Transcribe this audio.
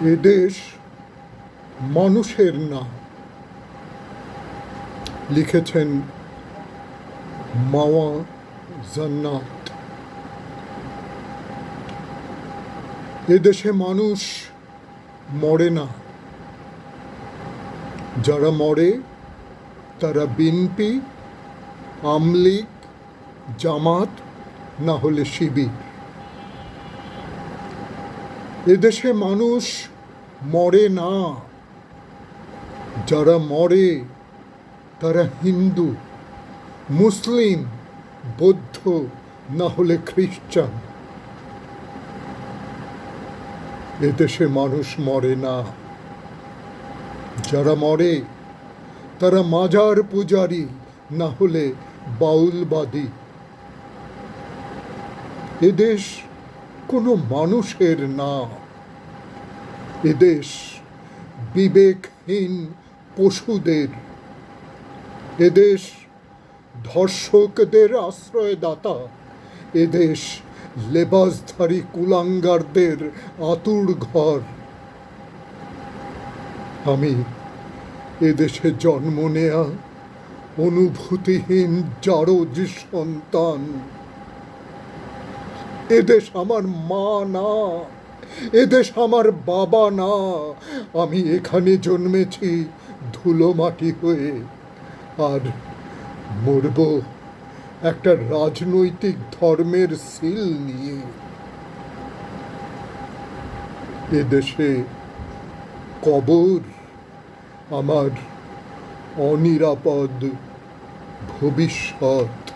এ দেশ মানুষের না লিখেছেন মাওয়া জান্নাত। এদেশে মানুষ মরে না। যারা মরে, তারা বিনপি আমলিগ, জামাত, না হলে শিবির। এদেশে মানুষ মরে না। যারা মরে, তারা হিন্দু, মুসলিম, বৌদ্ধ, না হলে খ্রিস্টান। এদেশে মানুষ মরে না। যারা মরে, তারা মাজার পূজারি, না হলে বাউলবাদী। এদেশ কোনো মানুষের না। এদেশ বিবেকহীন পশুদের। এদেশ ধর্ষকদের আশ্রয়দাতা। এদেশ লেবাসধারী কুলাঙ্গারদের আতুর ঘর। আমি এদেশে জন্ম নেয়া, অনুভূতিহীন জারজ সন্তান। এদেশ আমার মা না এদেশ আমার বাবা না। আমি এখানে জন্মেছি ধুলো মাটি হয়ে, আর মরব একটা রাজনৈতিক ধর্মের সিল নিয়ে। এদেশে কবর আমার অনিরাপদ ভবিষ্যৎ।